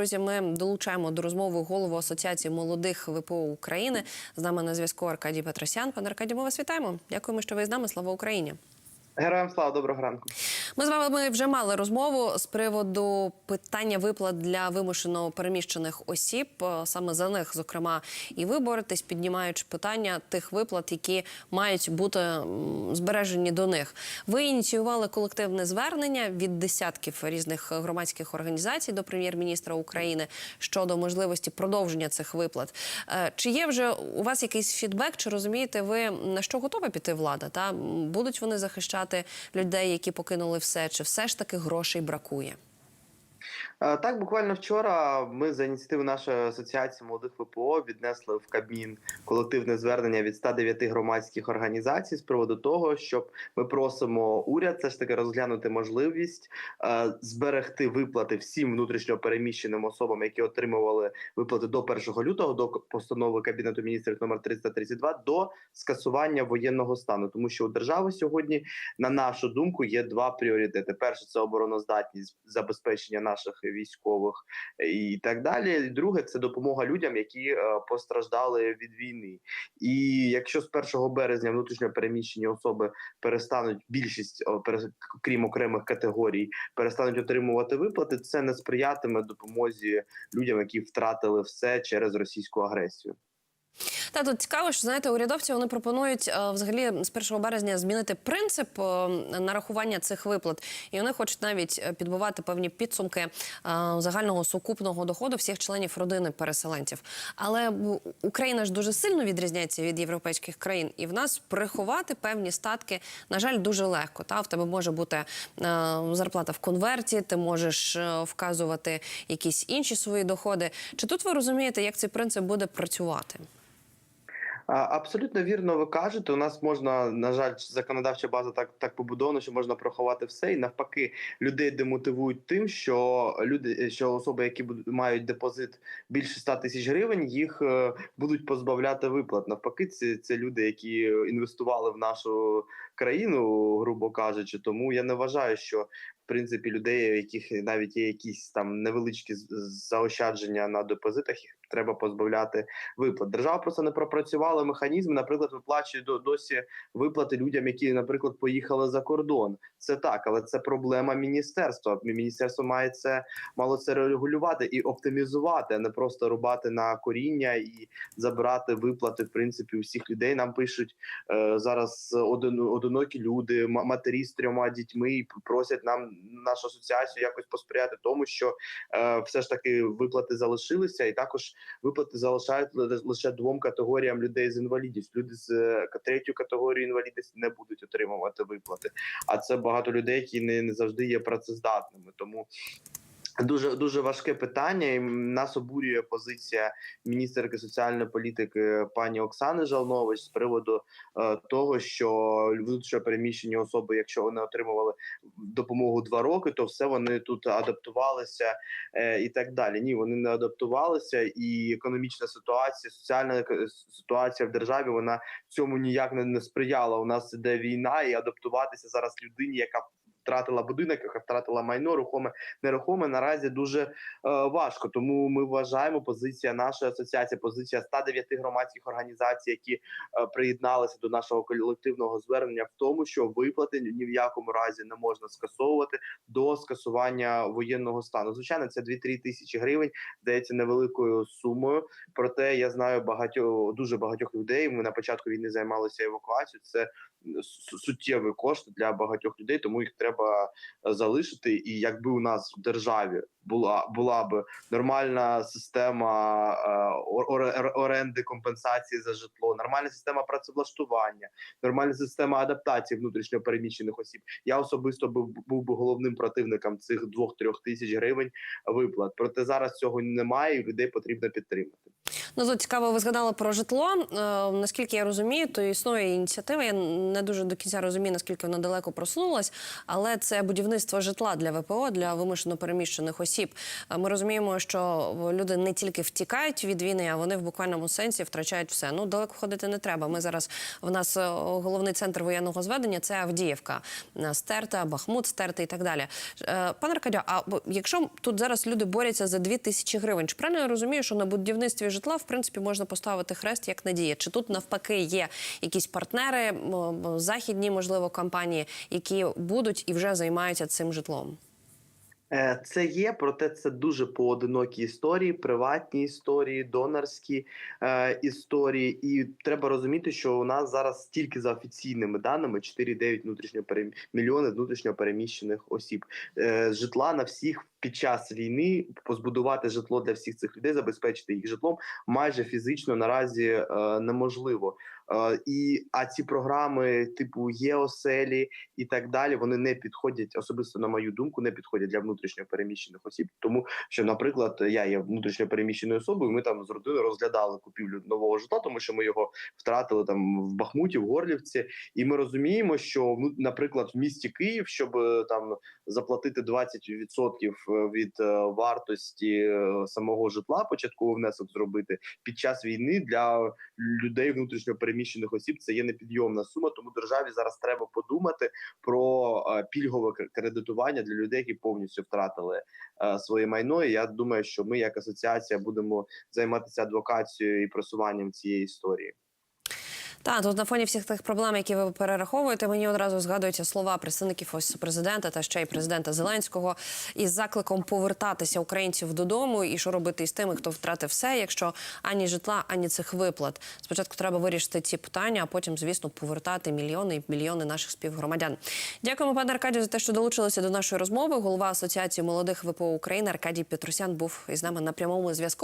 Друзі, ми долучаємо до розмови голову Асоціації молодих ВПО України. З нами на зв'язку Аркадій Петросян. Пане Аркадій, ми вас вітаємо. Дякуємо, що ви з нами. Слава Україні. Героям слава доброго ранку. Ми з вами вже мали розмову з приводу питання виплат для вимушено переміщених осіб. Е, Саме за них, зокрема, і ви боретесь, піднімаючи питання тих виплат, які мають бути збережені до них. Ви ініціювали колективне звернення від десятків різних громадських організацій до прем'єр-міністра України щодо можливості продовження цих виплат. Е, Чи є вже у вас якийсь фідбек? Чи розумієте ви на що готова піти влада? Та будуть вони захищати людей, які покинули все, чи все ж таки грошей бракує? Е, Так, буквально вчора ми за ініціативи нашої асоціації молодих ВПО віднесли в Кабмін колективне звернення від 109 громадських організацій з приводу того, щоб ми просимо уряд все ж таки розглянути можливість е, зберегти виплати всім внутрішньо переміщеним особам, які отримували виплати до 1 лютого, до постанови Кабінету міністрів номер 332, до скасування воєнного стану, тому що у держави сьогодні, на нашу думку, є два пріоритети: перше це обороноздатність забезпечення наших військових і так далі. Друге це допомога людям, які е, постраждали від війни. І якщо з 1 березня внутрішньо переміщені особи перестануть більшість, крім окремих категорій, перестануть отримувати виплати, це не сприятиме допомозі людям, які втратили все через російську агресію. Та тут цікаво, що знаєте, урядовці вони пропонують е, взагалі з 1 березня змінити принцип е, нарахування цих виплат, і вони хочуть навіть е, підбивати певні підсумки загального сукупного доходу всіх членів родини переселенців. Але Україна ж дуже сильно відрізняється від європейських країн, і в нас приховати певні статки, на жаль, дуже легко. Та в тебе може бути зарплата в конверті, ти можеш вказувати якісь інші свої доходи. Чи тут ви розумієте, як цей принцип буде працювати? Абсолютно вірно, ви кажете. У нас можна, на жаль, законодавча база так так побудована, що можна проховати все, і навпаки, людей демотивують тим, що люди, що особи, які будуть мають депозит більше 100 тисяч гривень, їх е, будуть позбавляти виплат. Навпаки, це, це люди, які інвестували в нашу країну, грубо кажучи. Тому я не вважаю, що принципі людей, у яких навіть є якісь там невеличкі заощадження на депозитах, їх треба позбавляти виплат. Держава просто не пропрацювала механізми. Наприклад, виплачує до досі виплати людям, які, наприклад, поїхали за кордон. Це так, але це проблема міністерства. Міністерство має це мало це регулювати і оптимізувати, а не просто рубати на коріння і забирати виплати. В принципі, у всіх людей нам пишуть е, зараз один, одинокі люди, ма- матері з трьома дітьми і просять нам нашу асоціацію якось посприяти тому, що е, все ж таки виплати залишилися, і також виплати залишають ли- лише двом категоріям людей з інвалідністю. Люди з е, третьою категорією інвалідності не будуть отримувати виплати. А це багато людей, які не, не завжди є працездатними. Тому Дуже дуже важке питання. і нас обурює позиція міністерки соціальної політики пані Оксани Жалнович з приводу е, того, що внутрішньо переміщені особи, якщо вони отримували допомогу два роки, то все вони тут адаптувалися е, і так далі. Ні, вони не адаптувалися, і економічна ситуація, соціальна ситуація в державі вона цьому ніяк не, не сприяла. У нас іде війна, і адаптуватися зараз людині, яка втратила будинок, яка втратила майно, рухоме нерухоме наразі дуже е, важко. Тому ми вважаємо позиція нашої асоціації, позиція 109 громадських організацій, які е, приєдналися до нашого колективного звернення, в тому, що виплати ні в якому разі не можна скасовувати до скасування воєнного стану. Звичайно, це 2-3 тисячі гривень, здається невеликою сумою. Проте я знаю багатьох дуже багатьох людей. Ми на початку війни займалися евакуацією. Це су- суттєвий кошт для багатьох людей, тому їх треба е, залишити. І якби у нас в державі була була б нормальна система е, ор- ор- оренди компенсації за житло, нормальна система працевлаштування, нормальна система адаптації внутрішньо переміщених осіб. Я особисто був був би головним противником цих 2-3 тисяч гривень виплат. Проте зараз цього немає, і людей потрібно підтримати. Ну, цікаво, ви згадали про житло. Е, наскільки я розумію, то існує ініціатива. Я не дуже до кінця розумію, наскільки вона далеко просунулась, але це будівництво житла для ВПО, для вимушено переміщених осіб. Е, Ми розуміємо, що люди не тільки втікають від війни, а вони в буквальному сенсі втрачають все. Ну далеко ходити не треба. Ми зараз в нас е, головний центр воєнного зведення це Авдіївка, стерта, Бахмут, стерта і так далі. Пане Аркадьо, а якщо тут зараз люди борються за 2 тисячі гривень, чи правильно я розумію, що на будівництві житла в принципі можна поставити хрест як надія? Чи тут навпаки є якісь партнери, західні, можливо, компанії, які будуть і вже займаються цим житлом? Е, Це є, проте це дуже поодинокі історії, приватні історії, донорські е, історії. І треба розуміти, що у нас зараз тільки за офіційними даними 4,9 внутрішньо перем... мільйони внутрішньо переміщених осіб. Е, житла на всіх під час війни позбудувати житло для всіх цих людей, забезпечити їх житлом майже фізично наразі е, неможливо. Е, і а ці програми, типу ЄОСЕЛі і так далі, вони не підходять особисто на мою думку, не підходять для внутрішньо переміщених осіб. Тому що, наприклад, я є внутрішньо переміщеною особою. Ми там з родиною розглядали купівлю нового житла, тому що ми його втратили там в Бахмуті, в Горлівці, і ми розуміємо, що ну, наприклад, в місті Київ, щоб е, там заплатити 20% від е, вартості е, самого житла, початковий внесок зробити під час війни для людей внутрішньо переміщених осіб це є непідйомна сума. Тому державі зараз треба подумати про е, пільгове кр- кредитування для людей, які повністю втратили е, своє майно. І я думаю, що ми, як асоціація, будемо займатися адвокацією і просуванням цієї історії. Так, тут на фоні всіх тих проблем, які ви перераховуєте, мені одразу згадуються слова представників офісу президента та ще й президента Зеленського із закликом повертатися українців додому і що робити із тими, хто втратив все, якщо ані житла, ані цих виплат. Спочатку треба вирішити ці питання, а потім, звісно, повертати мільйони і мільйони наших співгромадян. Дякуємо, пане Аркадію, за те, що долучилися до нашої розмови. Голова асоціації молодих ВПО України Аркадій Петросян був із нами на прямому зв'язку.